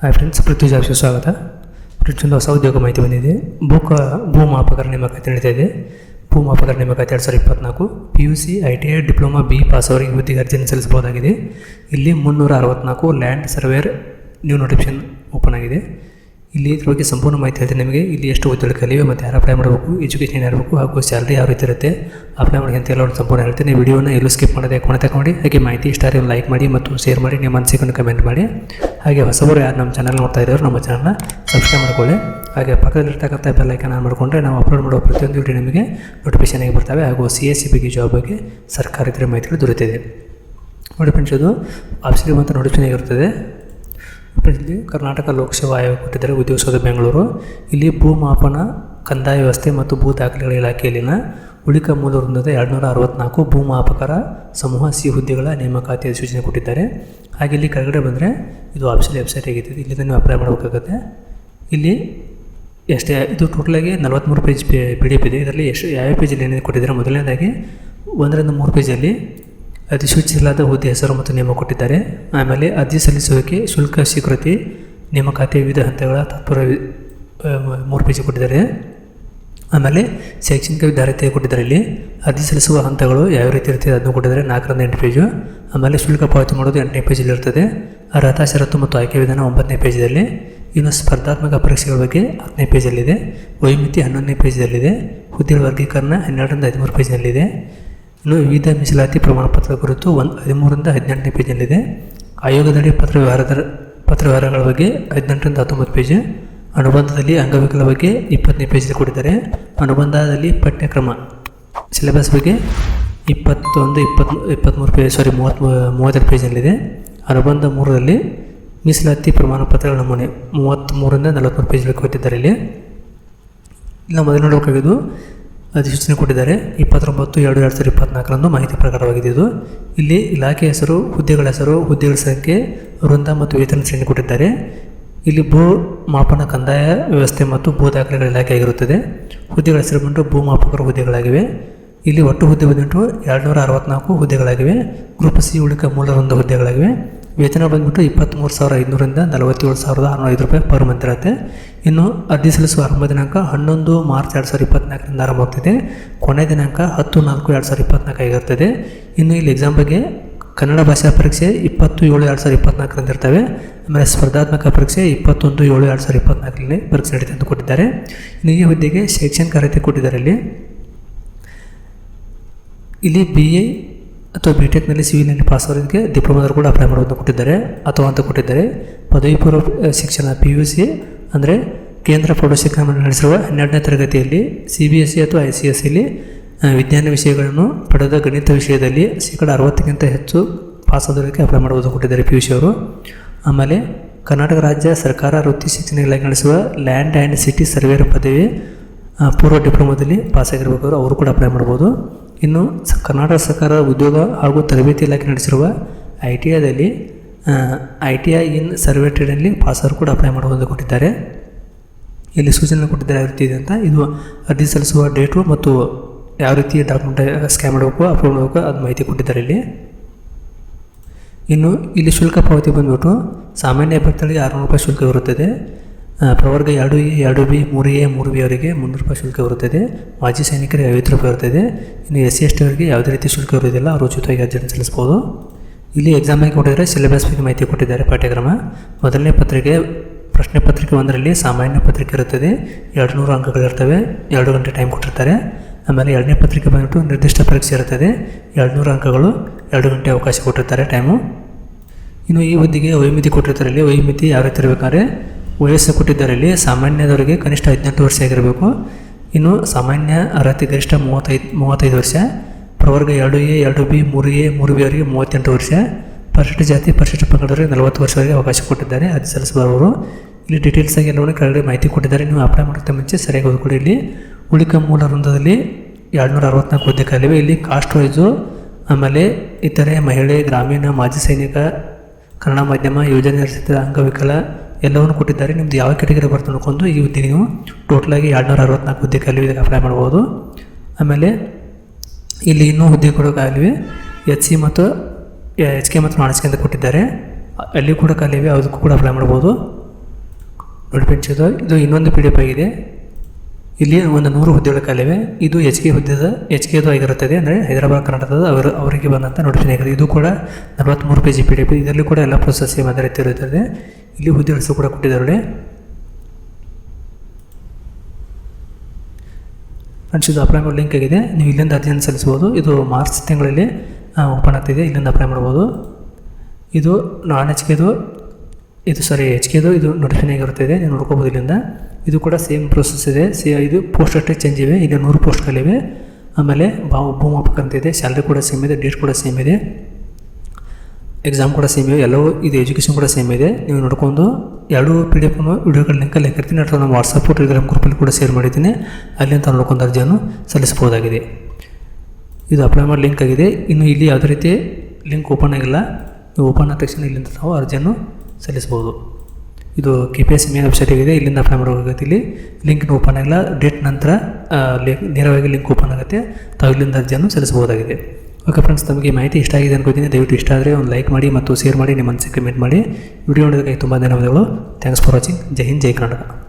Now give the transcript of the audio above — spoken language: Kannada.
ಹಾಯ್ ಫ್ರೆಂಡ್ಸ್ ಪೃಥ್ವಿ ಜಾಬ್ಸ್ಗೆ ಸ್ವಾಗತ. ಫ್ರೆಂಡ್ಸ್ ಹೊಸ ಉದ್ಯೋಗ ಮಾಹಿತಿ ಬಂದಿದೆ. ಭೂಕ ಭೂಮಾಪಕರ ನೇಮಕಾತಿ ನಡೀತಾ ಇದೆ. ಭೂಮಾಪಕರ ನೇಮಕಾತಿ ಎರಡು ಸಾವಿರದ ಇಪ್ಪತ್ನಾಲ್ಕು. P U C I T I diploma B pass ಅವರಿಗೆ ಹುದ್ದೆಗೆ ಅರ್ಜಿಯನ್ನು ಸಲ್ಲಿಸಬಹುದಾಗಿದೆ. ಇಲ್ಲಿ ಮುನ್ನೂರ ಅರವತ್ನಾಲ್ಕು land surveyor new notification open ಆಗಿದೆ. ಇಲ್ಲಿ ಇದ್ರ ಬಗ್ಗೆ ಸಂಪೂರ್ಣ ಮಾಹಿತಿ ಹೇಳ್ತೀನಿ ನಿಮಗೆ. ಇಲ್ಲಿ ಎಷ್ಟು ಹುದ್ದೆಗಳು ಕಲಿವೆ ಮತ್ತು ಯಾರು ಅಪ್ಲೈ ಮಾಡಬೇಕು ಎಜುಕೇಷನ್ ಇರಬೇಕು, ಹಾಗೂ ಸ್ಯಾಲ್ರಿ ಯಾವ ರೀತಿ ಇರುತ್ತೆ ಅಪ್ಲೈ ಮಾಡಿ ಅಂತ ಎಲ್ಲ ಸಂಪೂರ್ಣ ಹೇಳ್ತೀನಿ. ವಿಡಿಯೋನ ಎಲ್ಲೂ ಸ್ಕಿಪ್ ಮಾಡದೆ ಕೊನೆ ತಗೊಂಡು ಹಾಗೆ ಮಾಹಿತಿ ಇಷ್ಟ ಆದರೆ ಲೈಕ್ ಮಾಡಿ ಮತ್ತು ಶೇರ್ ಮಾಡಿ, ನಿಮ್ಮ ಅನಿಸಿಕೆಯನ್ನು ಕಮೆಂಟ್ ಮಾಡಿ. ಹಾಗೆ ಹೊಸಬರು ಯಾರು ನಮ್ಮ ಚಾನಲ್ ನೋಡ್ತಾ ಇದ್ದಾರೆ ನಮ್ಮ ಚಾನಲ್ನ ಸಬ್ಸ್ಕ್ರೈಬ್ ಮಾಡ್ಕೊಳ್ಳಿ. ಹಾಗೆ ಪಕ್ಕದಲ್ಲಿರ್ತಕ್ಕಂಥ ಬೆಲ್ ಲೈಕನ್ ಆನ್ ಮಾಡಿಕೊಂಡ್ರೆ ನಾವು ಅಪ್ಲೋಡ್ ಮಾಡುವ ಪ್ರತಿಯೊಂದು ವಿಡಿಯೋ ನಿಮಗೆ ನೋಟಿಫಿಕೇಶನ್ ಆಗಿ ಬರ್ತವೆ. ಹಾಗೂ ಸಿ ಎಸ್ ಸಿ ಬಗ್ಗೆ ಜಾಬ್ ಬಗ್ಗೆ ಸರ್ಕಾರೇತರ ಮಾಹಿತಿಗಳು ದೊರೆತಿದೆ ನೋಡಿ ಫ್ರೆಂಡ್ಸ್ ಅದು ಆಫೀಸಿಗೆ ಮತ್ತು ನೋಟಿಫಿಕೇಶನ್ ಆಗಿರುತ್ತದೆ. ಇಲ್ಲಿ ಕರ್ನಾಟಕ ಲೋಕಸೇವಾ ಆಯೋಗ ಕೊಟ್ಟಿದ್ದಾರೆ ಉದ್ಯೋಗ ಸೌಧ ಬೆಂಗಳೂರು. ಇಲ್ಲಿ ಭೂಮಾಪನ, ಕಂದಾಯ ವ್ಯವಸ್ಥೆ ಮತ್ತು ಭೂ ದಾಖಲೆಗಳ ಇಲಾಖೆಯಲ್ಲಿನ ಉಳಿಕ ಮೂಲ ವೃಂದದ ಎರಡುನೂರ ಅರವತ್ನಾಲ್ಕು ಭೂಮಾಪಕರ ಸಮೂಹ ಸಿ ಹುದ್ದೆಗಳ ನೇಮಕಾತಿ ಸೂಚನೆ ಕೊಟ್ಟಿದ್ದಾರೆ. ಹಾಗೆ ಇಲ್ಲಿ ಕೆಳಗಡೆ ಬಂದರೆ ಇದು ಆಫೀಸಿಯಲ್ ವೆಬ್ಸೈಟ್ ಆಗಿದೆ ಇಲ್ಲಿಂದ ನೀವು ಅಪ್ಲೈ ಮಾಡಬೇಕಾಗುತ್ತೆ. ಇಲ್ಲಿ ಎಷ್ಟೇ, ಇದು ಟೋಟಲಾಗಿ ನಲವತ್ತ್ಮೂರು ಪೇಜ್ ಪಿ ಡಿ ಎಫ್ ಇದೆ. ಇದರಲ್ಲಿ ಎಷ್ಟು ಯಾವ ಪೇಜಲ್ಲಿ ಏನೇನು ಕೊಟ್ಟಿದ್ದಾರೆ? ಮೊದಲನೇದಾಗಿ ಒಂದರಿಂದ ಮೂರು ಪೇಜಲ್ಲಿ ಅಧಿಸೂಚಿಸಲಾದ ಹುದ್ದೆ ಹೆಸರು ಮತ್ತು ನೇಮ ಕೊಟ್ಟಿದ್ದಾರೆ. ಆಮೇಲೆ ಅರ್ಜಿ ಸಲ್ಲಿಸುವಿಕೆ, ಶುಲ್ಕ ಸ್ವೀಕೃತಿ ನೇಮಕಾತಿಯ ವಿವಿಧ ಹಂತಗಳ ತಾತ್ಪರ್ಯ ಮೂರು ಪೇಜ್ ಕೊಟ್ಟಿದ್ದಾರೆ. ಆಮೇಲೆ ಶೈಕ್ಷಣಿಕ ವಿದ್ಯಾರ್ಥಿ ಕೊಟ್ಟಿದ್ದಾರೆ ಇಲ್ಲಿ ಅರ್ಜಿ ಸಲ್ಲಿಸುವ ಹಂತಗಳು ಯಾವ ರೀತಿ ಇರ್ತದೆ ಅದನ್ನು ಕೊಟ್ಟಿದ್ದಾರೆ. ನಾಲ್ಕರಿಂದ ಎಂಟು ಪೇಜು. ಆಮೇಲೆ ಶುಲ್ಕ ಪಾವತಿ ಮಾಡೋದು ಎಂಟನೇ ಪೇಜಲ್ಲಿ ಇರ್ತದೆ. ಅರ್ಹತಾ, ಷರತ್ತು ಮತ್ತು ಆಯ್ಕೆ ವಿಧಾನ ಒಂಬತ್ತನೇ ಪೇಜಲ್ಲಿ. ಇನ್ನು ಸ್ಪರ್ಧಾತ್ಮಕ ಪರೀಕ್ಷೆಗಳ ಬಗ್ಗೆ ಹತ್ತನೇ ಪೇಜಲ್ಲಿದೆ. ವೈಮಿತಿ ಹನ್ನೊಂದನೇ ಪೇಜಲ್ಲಿದೆ. ಹುದ್ದೆಗಳ ವರ್ಗೀಕರಣ ಹನ್ನೆರಡರಿಂದ ಹದಿಮೂರು ಪೇಜ್ನಲ್ಲಿದೆ. ಇನ್ನು ವಿವಿಧ ಮೀಸಲಾತಿ ಪ್ರಮಾಣಪತ್ರ ಕುರಿತು ಒಂದು ಹದಿಮೂರರಿಂದ ಹದಿನೆಂಟನೇ ಪೇಜಲ್ಲಿದೆ ಆಯೋಗದಡಿ ಪತ್ರ ವ್ಯವಹಾರದ ಪತ್ರ ವ್ಯವಹಾರಗಳ ಬಗ್ಗೆ ಹದಿನೆಂಟರಿಂದ ಹತ್ತೊಂಬತ್ತು ಪೇಜ್, ಅನುಬಂಧದಲ್ಲಿ ಅಂಗವಿಕಲ ಬಗ್ಗೆ ಇಪ್ಪತ್ತನೇ ಪೇಜಲ್ಲಿ ಕೊಟ್ಟಿದ್ದಾರೆ. ಅನುಬಂಧದಲ್ಲಿ ಪಠ್ಯಕ್ರಮ ಸಿಲೆಬಸ್ ಬಗ್ಗೆ ಇಪ್ಪತ್ತೊಂದು, ಇಪ್ಪತ್ತ್ ಇಪ್ಪತ್ತ್ಮೂರು ಪೇಜ್ ಸಾರಿ ಮೂವತ್ತ್ ಮೂವತ್ತೆರಡು ಪೇಜಲ್ಲಿದೆ ಅನುಬಂಧ ಮೂರರಲ್ಲಿ ಮೀಸಲಾತಿ ಪ್ರಮಾಣ ಪತ್ರಗಳ ನಮೂನೆ ಮೂವತ್ತ್ಮೂರರಿಂದ ನಲವತ್ತ್ಮೂರು ಪೇಜ್ಗಳು ಕೊಟ್ಟಿದ್ದಾರೆ ಇಲ್ಲಿ. ಇಲ್ಲ ಮೊದಲು ನೋಡಬೇಕಾಗಿದ್ದು ಅಧಿಸೂಚನೆ ಕೊಟ್ಟಿದ್ದಾರೆ. ಇಪ್ಪತ್ತೊಂಬತ್ತು, ಎರಡು ಎರಡು ಸಾವಿರದ ಇಪ್ಪತ್ನಾಲ್ಕರಂದು ಮಾಹಿತಿ ಪ್ರಕಟವಾಗಿದೆ ಇದು. ಇಲ್ಲಿ ಇಲಾಖೆ ಹೆಸರು, ಹುದ್ದೆಗಳ ಹೆಸರು, ಹುದ್ದೆಗಳ ಸಂಖ್ಯೆ, ವೃಂದ ಮತ್ತು ವೇತನ ಶ್ರೇಣಿ ಕೊಟ್ಟಿದ್ದಾರೆ. ಇಲ್ಲಿ ಭೂ ಮಾಪನ ಕಂದಾಯ ವ್ಯವಸ್ಥೆ ಮತ್ತು ಭೂ ದಾಖಲೆಗಳ ಇಲಾಖೆ ಆಗಿರುತ್ತದೆ ಹುದ್ದೆಗಳ ಹೆಸರು ಬಂದು ಭೂಮಾಪಕರ ಹುದ್ದೆಗಳಾಗಿವೆ. ಇಲ್ಲಿ ಒಟ್ಟು ಹುದ್ದೆ ಬಂದ್ಬಿಟ್ಟು ಎರಡುನೂರ ಅರವತ್ನಾಲ್ಕು ಹುದ್ದೆಗಳಾಗಿವೆ. ಗ್ರೂಪ್ ಸಿ ಉಳಿಕ ಮೂಲ ವೃಂದ ಹುದ್ದೆಗಳಾಗಿವೆ. ವೇತನ ಬಂದ್ಬಿಟ್ಟು ಇಪ್ಪತ್ತ್ಮೂರು ಸಾವಿರ ಐದುನೂರಿಂದ ನಲವತ್ತೇಳು ಸಾವಿರದ ಐದು ರೂಪಾಯಿ ಪರ್ ಮಂತ್ ಇರುತ್ತೆ. ಇನ್ನು ಅರ್ಜಿ ಸಲ್ಲಿಸುವ ಆರಂಭ ದಿನಾಂಕ ಹನ್ನೊಂದು ಮಾರ್ಚ್ ಎರಡು ಸಾವಿರದ ಇಪ್ಪತ್ನಾಲ್ಕರಿಂದ ಆರಂಭವಾಗ್ತಿದೆ ಕೊನೆ ದಿನಾಂಕ ಹತ್ತು ನಾಲ್ಕು ಎರಡು ಸಾವಿರದ ಇಪ್ಪತ್ನಾಲ್ಕು ಆಗಿರ್ತದೆ. ಇನ್ನು ಇಲ್ಲಿ ಎಕ್ಸಾಮ್ ಬಗ್ಗೆ ಕನ್ನಡ ಭಾಷಾ ಪರೀಕ್ಷೆ ಇಪ್ಪತ್ತು ಏಳು ಎರಡು ಸಾವಿರದ ಇಪ್ಪತ್ನಾಲ್ಕರಿಂದ ಇರ್ತವೆ. ಆಮೇಲೆ ಸ್ಪರ್ಧಾತ್ಮಕ ಪರೀಕ್ಷೆ ಇಪ್ಪತ್ತೊಂದು ಏಳು ಎರಡು ಸಾವಿರದ ಇಪ್ಪತ್ನಾಲ್ಕರಲ್ಲಿ ಪರೀಕ್ಷೆ ನಡೀತೆ ಅಂತ ಕೊಟ್ಟಿದ್ದಾರೆ. ಇನ್ನು ಈ ಹುದ್ದೆಗೆ ಶೈಕ್ಷಣಿಕ ಅರ್ಹತೆ ಕೊಟ್ಟಿದ್ದಾರೆ ಇಲ್ಲಿ. ಇಲ್ಲಿ ಬಿ ಎ ಅಥವಾ ಬಿ ಟೆಕ್ನಲ್ಲಿ ಸಿವಿಲ್ನಲ್ಲಿ ಪಾಸ್ ಆಗೋದಕ್ಕೆ ಡಿಪ್ಲೊಮಾದವರು ಕೂಡ ಅಪ್ಲೈ ಮಾಡೋದನ್ನು ಕೊಟ್ಟಿದ್ದಾರೆ. ಅಥವಾ ಅಂತ ಕೊಟ್ಟಿದ್ದಾರೆ. ಪದವಿ ಪೂರ್ವ ಶಿಕ್ಷಣ ಪಿ ಯು ಸಿ ಅಂದರೆ ಕೇಂದ್ರ ಪ್ರೌಢಶಿಕ್ಷಣ ನಡೆಸಿರುವ ಹನ್ನೆರಡನೇ ತರಗತಿಯಲ್ಲಿ ಸಿ ಬಿ ಎಸ್ ಸಿ ಅಥವಾ ಐ ಸಿ ಎಸ್ ಸಿಲಿ ವಿಜ್ಞಾನ ವಿಷಯಗಳನ್ನು ಪಡೆದ ಗಣಿತ ವಿಷಯದಲ್ಲಿ ಶೇಕಡ ಅರವತ್ತಕ್ಕಿಂತ ಹೆಚ್ಚು ಪಾಸ್ ಆದವರಿಗೆ ಅಪ್ಲೈ ಮಾಡುವುದು ಕೊಟ್ಟಿದ್ದಾರೆ ಪಿ ಯು ಸಿ ಅವರು. ಆಮೇಲೆ ಕರ್ನಾಟಕ ರಾಜ್ಯ ಸರ್ಕಾರ ವೃತ್ತಿ ಶಿಕ್ಷಣ ಇಲಾಖೆ ನಡೆಸುವ ಲ್ಯಾಂಡ್ ಆ್ಯಂಡ್ ಸಿಟಿ ಸರ್ವೇರ್ ಪದವಿ ಪೂರ್ವ ಡಿಪ್ಲೊಮಾದಲ್ಲಿ ಪಾಸಾಗಿರ್ಬೇಕು ಅವರು ಕೂಡ ಅಪ್ಲೈ ಮಾಡ್ಬೋದು ಇನ್ನು ಕರ್ನಾಟಕ ಸರ್ಕಾರ ಉದ್ಯೋಗ ಹಾಗೂ ತರಬೇತಿ ಇಲಾಖೆ ನಡೆಸಿರುವ I T ಐದಲ್ಲಿ I T I in survey ಟ್ರೇಡಲ್ಲಿ ಪಾಸರು ಕೂಡ ಅಪ್ಲೈ ಮಾಡುವಂತೆ ಕೊಟ್ಟಿದ್ದಾರೆ. ಇಲ್ಲಿ ಸೂಚನೆ ಕೊಟ್ಟಿದ್ದಾರೆ ಯಾವ ರೀತಿ ಇದೆ ಅಂತ. ಇದು ಅರ್ಜಿ ಸಲ್ಲಿಸುವ ಡೇಟು ಮತ್ತು ಯಾವ ರೀತಿ ಡಾಕ್ಯುಮೆಂಟ್ ಸ್ಕ್ಯಾನ್ ಮಾಡಬೇಕು ಅಪ್ಲೋಡ್ ಮಾಡಬೇಕು ಅದು ಮಾಹಿತಿ ಕೊಟ್ಟಿದ್ದಾರೆ ಇಲ್ಲಿ. ಇನ್ನು ಇಲ್ಲಿ ಶುಲ್ಕ ಪಾವತಿ ಬಂದುಬಿಟ್ಟು ಸಾಮಾನ್ಯ ಅಭ್ಯರ್ಥಿಗಳಿಗೆ ಆರುನೂರು ರೂಪಾಯಿ ಶುಲ್ಕ ಇರುತ್ತದೆ ಪ್ರವರ್ಗ ಎರಡು ಎ, ಎರಡು ಬಿ, ಮೂರು ಎ, ಮೂರು ಬಿ ಅವರಿಗೆ ಮುನ್ನೂರು ರೂಪಾಯಿ ಶುಲ್ಕ ಇರುತ್ತದೆ ಮಾಜಿ ಸೈನಿಕರಿಗೆ ಐವತ್ತು ರೂಪಾಯಿ ಇರುತ್ತದೆ ಇನ್ನು ಎಸ್ ಸಿ ಎಸ್ ಟಿ ಅವರಿಗೆ ಯಾವುದೇ ರೀತಿ ಶುಲ್ಕ ಇರುವುದಿಲ್ಲ ಅವರು ಉಚಿತವಾಗಿ ಅರ್ಜಿಯನ್ನು ಸಲ್ಲಿಸ್ಬೋದು ಇಲ್ಲಿ ಎಕ್ಸಾಮಿಗೆ ಕೊಟ್ಟಿದ್ದಾರೆ ಸಿಲೆಬಸ್ ಬಗ್ಗೆ ಮಾಹಿತಿ ಕೊಟ್ಟಿದ್ದಾರೆ ಪಾಠ್ಯಕ್ರಮ. ಮೊದಲನೇ ಪತ್ರಿಕೆ, ಪ್ರಶ್ನೆ ಪತ್ರಿಕೆ ಒಂದರಲ್ಲಿ ಸಾಮಾನ್ಯ ಪತ್ರಿಕೆ ಇರುತ್ತದೆ. ಎರಡು ನೂರು ಅಂಕಗಳಿರ್ತವೆ ಎರಡು ಗಂಟೆ ಟೈಮ್ ಕೊಟ್ಟಿರ್ತಾರೆ. ಆಮೇಲೆ ಎರಡನೇ ಪತ್ರಿಕೆ ಬಂದ್ಬಿಟ್ಟು ನಿರ್ದಿಷ್ಟ ಪರೀಕ್ಷೆ ಇರುತ್ತದೆ. ಎರಡು ನೂರು ಅಂಕಗಳು ಎರಡು ಗಂಟೆ ಅವಕಾಶ ಕೊಟ್ಟಿರ್ತಾರೆ ಟೈಮು ಇನ್ನು ಈ ಹುದ್ದೆಗೆ ವೈಮಿತಿ ಕೊಟ್ಟಿರ್ತಾರೆ. ಇಲ್ಲಿ ವೈಮಿತಿ ಯಾವ ರೀತಿ ಇರಬೇಕಾದ್ರೆ ವಯಸ್ಸು ಕೊಟ್ಟಿದ್ದಾರೆ ಇಲ್ಲಿ ಸಾಮಾನ್ಯದವರಿಗೆ ಕನಿಷ್ಠ ಹದಿನೆಂಟು ವರ್ಷ ಆಗಿರಬೇಕು. ಇನ್ನು ಸಾಮಾನ್ಯ ಅರ್ಹತೆ ಗರಿಷ್ಠ ಮೂವತ್ತೈದು ಮೂವತ್ತೈದು ವರ್ಷ, ಪ್ರವರ್ಗ ಎರಡು ಎ, ಎರಡು ಬಿ, ಮೂರು ಎ, ಮೂರು ಬಿ ಅವರಿಗೆ ಮೂವತ್ತೆಂಟು ವರ್ಷ, ಪರಿಶಿಷ್ಟ ಜಾತಿ, ಪರಿಶಿಷ್ಟ ಪಂಗಡವರಿಗೆ ನಲವತ್ತು ವರ್ಷವರೆಗೆ ಅವಕಾಶ ಕೊಟ್ಟಿದ್ದಾರೆ. ಅರ್ಜಿ ಸಲ್ಲಿಸಬಾರವರು. ಇಲ್ಲಿ ಡೀಟೇಲ್ಸ್ ಆಗಿ ಎಲ್ಲವನ್ನೂ ಕೆಳಗಡೆ ಮಾಹಿತಿ ಕೊಟ್ಟಿದ್ದಾರೆ. ನೀವು ಅಪ್ಲೈ ಮಾಡೋಕ್ಕೆ ಮುಂಚೆ ಸರಿಯಾಗಿ ಓದ್ಕೊಡಿ ಇಲ್ಲಿ ಉಳಿಕ ಮೂಲ ವೃಂದದಲ್ಲಿ ಎರಡುನೂರ ಅರವತ್ನಾಲ್ಕು ಹುದ್ದೆ ಖಾಲಿವೆ ಇಲ್ಲಿ ಕಾಸ್ಟ್ ವೈಸು ಆಮೇಲೆ ಇತರೆ ಮಹಿಳೆ, ಗ್ರಾಮೀಣ, ಮಾಜಿ ಸೈನಿಕ, ಕನ್ನಡ ಮಾಧ್ಯಮ ಯೋಜನೆ ರಚಿತ ಅಂಗವಿಕಲ ಎಲ್ಲವನ್ನು ಕೊಟ್ಟಿದ್ದಾರೆ. ನಿಮ್ದು ಯಾವ ಕೆಟಗರಿ ಬರ್ತದೆ ನೋಡ್ಕೊಂಡು ಈ ಹುದ್ದೆ ನೀವು ಟೋಟಲಾಗಿ ಎರಡುನೂರ ಅರವತ್ನಾಲ್ಕು ಹುದ್ದೆ ಇದಕ್ಕೆ ಅಪ್ಲೈ ಮಾಡ್ಬೋದು. ಆಮೇಲೆ ಇಲ್ಲಿ ಇನ್ನೂ ಹುದ್ದೆ ಕೂಡ ಎಚ್ ಸಿ ಮತ್ತು ಎಚ್ ಕೆ ಮತ್ತು ನಾನ್ ಅಂತ ಕೊಟ್ಟಿದ್ದಾರೆ. ಅಲ್ಲಿ ಕೂಡ ಖಾಲಿ ಇವೆ ಅದಕ್ಕೂ ಕೂಡ ಅಪ್ಲೈ ಮಾಡ್ಬೋದು. ನೋಡಿ ಇದು ಇನ್ನೊಂದು ಪಿ ಡಿ ಎಫ್ ಆಗಿದೆ. ಇಲ್ಲಿ ಒಂದು ನೂರು ಹುದ್ದೆಗಳ ಕಾಲಿವೆ ಇದು ಎಚ್ ಕೆ ಹುದ್ದೆದ ಎಚ್ ಕೆದು ಆಗಿರುತ್ತದೆ ಅಂದರೆ ಹೈದರಾಬಾದ್, ಕರ್ನಾಟಕದ ಅವರು, ಅವರಿಗೆ ಬಂದಂಥ ನೋಟಿಫಿಕೇಶನ್ ಆಗಿದೆ ಇದು ಕೂಡ ನಲವತ್ತ್ಮೂರು ಪೇಜಿ ಪಿ ಡಿ ಎಫ್ ಇದರಲ್ಲಿ ಕೂಡ ಎಲ್ಲ ಪ್ರೊಸೆಸ್ ಅದೇ ರೀತಿ ಇರುತ್ತದೆ. ಇಲ್ಲಿ ಹುದ್ದೆ ಹೆಸರು ಕೂಡ ಕೊಟ್ಟಿದ್ದಾರೆ ಫ್ರೆಂಡ್ಸ್ ಇದು ಅಪ್ಲೈ ಮಾಡೋ ಲಿಂಕ್ ಆಗಿದೆ. ನೀವು ಇಲ್ಲಿಂದ ಅರ್ಜಿಯನ್ನು ಸಲ್ಲಿಸ್ಬೋದು ಇದು ಮಾರ್ಚ್ ತಿಂಗಳಲ್ಲಿ ಓಪನ್ ಆಗ್ತಿದೆ. ಇಲ್ಲಿಂದ ಅಪ್ಲೈ ಮಾಡ್ಬೋದು ಇದು ನಾನ್ ಎಚ್ ಕೆದು ಇದು ಸಾರಿ ಎಚ್ ಕೆದು ಇದು ನೋಟಿಫಿಕೇಶನ್ ಆಗಿರುತ್ತದೆ ನೀವು ನೋಡ್ಕೋಬೋದು ಇಲ್ಲಿಂದ. ಇದು ಕೂಡ ಸೇಮ್ ಪ್ರೊಸೆಸ್ ಇದೆ. ಸಿ ಇದು ಪೋಸ್ಟ್ ಅಷ್ಟೇ ಚೇಂಜ್ ಇವೆ. ಇಲ್ಲಿ ನೂರು ಪೋಸ್ಟ್ಗಳಿವೆ ಆಮೇಲೆ ಬಾ ಭೂಮಾಪಕ ಅಂತ ಇದೆ. ಸ್ಯಾಲ್ರಿ ಕೂಡ ಸೇಮ್ ಇದೆ. ಡೇಟ್ ಕೂಡ ಸೇಮ್ ಇದೆ. ಎಕ್ಸಾಮ್ ಕೂಡ ಸೇಮ್ ಇದೆ, ಎಲ್ಲವೂ ಇದು ಎಜುಕೇಷನ್ ಕೂಡ ಸೇಮ್ ಇದೆ. ನೀವು ನೋಡ್ಕೊಂಡು ಎರಡು ಪಿ ಡಿ ಎಫ್ನು ವಿಡಿಯೋಗಳ ಲಿಂಕಲ್ಲಿ ಹಾಕಿರ್ತೀನಿ. ಅಥವಾ ನಮ್ಮ ವಾಟ್ಸಪ್ ಟೆಲಿಗ್ರಾಮ್ ಗ್ರೂಪಲ್ಲಿ ಕೂಡ ಶೇರ್ ಮಾಡಿದ್ದೀನಿ. ಅಲ್ಲಿ ಅಂತ ನೋಡ್ಕೊಂಡು ಅರ್ಜಿಯನ್ನು ಸಲ್ಲಿಸ್ಬೋದಾಗಿದೆ ಇದು ಅಪ್ಲೈ ಮಾಡಿ ಲಿಂಕ್ ಆಗಿದೆ. ಇನ್ನು ಇಲ್ಲಿ ಯಾವುದೇ ರೀತಿ ಲಿಂಕ್ ಓಪನ್ ಆಗಿಲ್ಲ. ನೀವು ಓಪನ್ ಆದ ತಕ್ಷಣ ಇಲ್ಲಿಂದ ನಾವು ಅರ್ಜಿಯನ್ನು ಸಲ್ಲಿಸ್ಬೋದು ಇದು K P S main website ಆಗಿದೆ. ಇಲ್ಲಿಂದ ಅಪ್ಲೈ ಮಾಡಬೇಕಾಗುತ್ತೆ ಇಲ್ಲಿ. ಲಿಂಕ್ ಓಪನ್ ಆಗಿಲ್ಲ. ಡೇಟ್ ನಂತರ ನೇರವಾಗಿ ಲಿಂಕ್ ಓಪನ್ ಆಗುತ್ತೆ. ತಾವು ಇಲ್ಲಿಂದ ಅರ್ಜಿಯನ್ನು ಸಲ್ಲಿಸಬಹುದಾಗಿದೆ. ಓಕೆ ಫ್ರೆಂಡ್ಸ್ ತಮಗೆ ಮಾಹಿತಿ ಇಷ್ಟ ಆಗಿದೆ ಅನ್ಕೋತೀನಿ. ದಯವಿಟ್ಟು ಇಷ್ಟ ಆದರೆ ಒಂದು ಲೈಕ್ ಮಾಡಿ ಮತ್ತು ಶೇರ್ ಮಾಡಿ, ನಿಮ್ಮ ಮನಸ್ಸಿಗೆ ಕಮೆಂಟ್ ಮಾಡಿ. ವಿಡಿಯೋ ನೋಡೋದಕ್ಕೆ ತುಂಬ ಧನ್ಯವಾದಗಳು. ಥ್ಯಾಂಕ್ಸ್ ಫಾರ್ ವಾಚಿಂಗ್ ಜೈ ಹಿಂದ್, ಜೈ ಕರ್ನಾಟಕ.